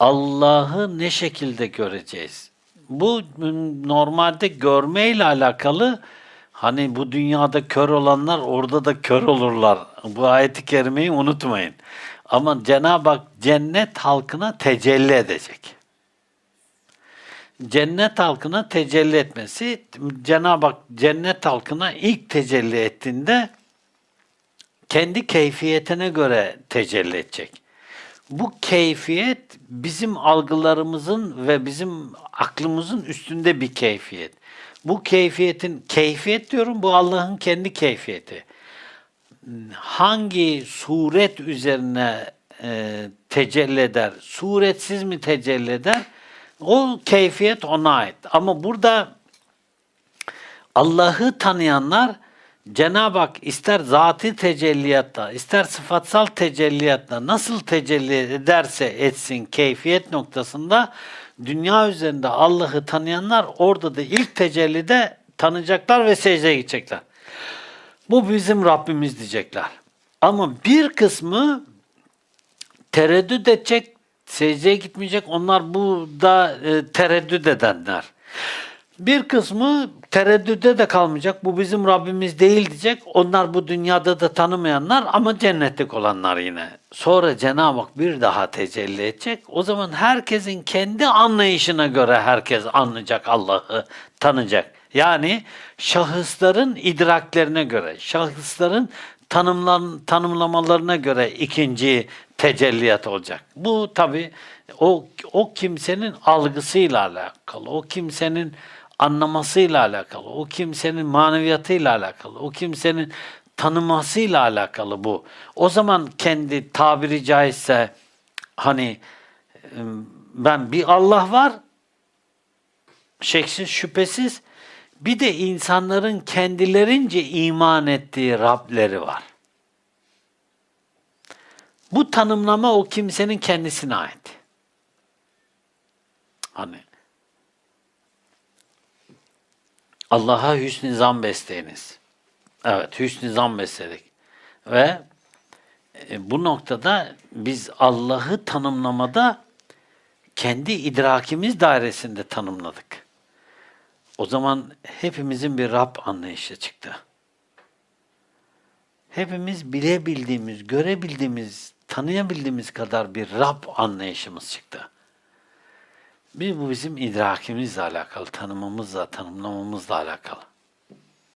Allah'ı ne şekilde göreceğiz? Bu normalde görmeyle alakalı hani bu dünyada kör olanlar orada da kör olurlar. Bu ayeti kerimeyi unutmayın. Ama Cenab-ı Hak cennet halkına tecelli edecek. Cennet halkına tecelli etmesi Cenab-ı Hak cennet halkına ilk tecelli ettiğinde kendi keyfiyetine göre tecelli edecek. Bu keyfiyet bizim algılarımızın ve bizim aklımızın üstünde bir keyfiyet. Bu keyfiyetin keyfiyet diyorum bu Allah'ın kendi keyfiyeti. Hangi suret üzerine e, tecelli eder? Suretsiz mi tecelli eder? O keyfiyet ona ait. Ama burada Allah'ı tanıyanlar Cenab-ı Hak ister zati tecelliyatta, ister sıfatsal tecelliyatta nasıl tecelli ederse etsin keyfiyet noktasında dünya üzerinde Allah'ı tanıyanlar orada da ilk tecellide tanıyacaklar ve secdeye gidecekler. Bu bizim Rabbimiz diyecekler. Ama bir kısmı tereddüt edecek, secdeye gitmeyecek. Onlar burada e, tereddüt edenler. Bir kısmı tereddüde de kalmayacak. Bu bizim Rabbimiz değil diyecek. Onlar bu dünyada da tanımayanlar ama cennetlik olanlar yine. Sonra Cenab-ı Hak bir daha tecelli edecek. O zaman herkesin kendi anlayışına göre herkes anlayacak Allah'ı, tanıyacak. Yani şahısların idraklerine göre, şahısların tanımlan, tanımlamalarına göre ikinci tecelliyat olacak. Bu tabi o, o kimsenin algısıyla alakalı, o kimsenin anlamasıyla alakalı, o kimsenin maneviyatıyla alakalı, o kimsenin tanımasıyla alakalı bu. O zaman kendi tabiri caizse hani ben bir Allah var, şeksiz şüphesiz bir de insanların kendilerince iman ettiği Rableri var. Bu tanımlama o kimsenin kendisine ait. Hani Allah'a hüsnü zan besleyiniz. Evet, hüsnü zan besledik. Ve e, bu noktada biz Allah'ı tanımlamada kendi idrakimiz dairesinde tanımladık. O zaman hepimizin bir Rab anlayışı çıktı. Hepimiz bilebildiğimiz, görebildiğimiz, tanıyabildiğimiz kadar bir Rab anlayışımız çıktı. Bir bu bizim idrakimizle alakalı, tanımamızla, tanımlamamızla alakalı.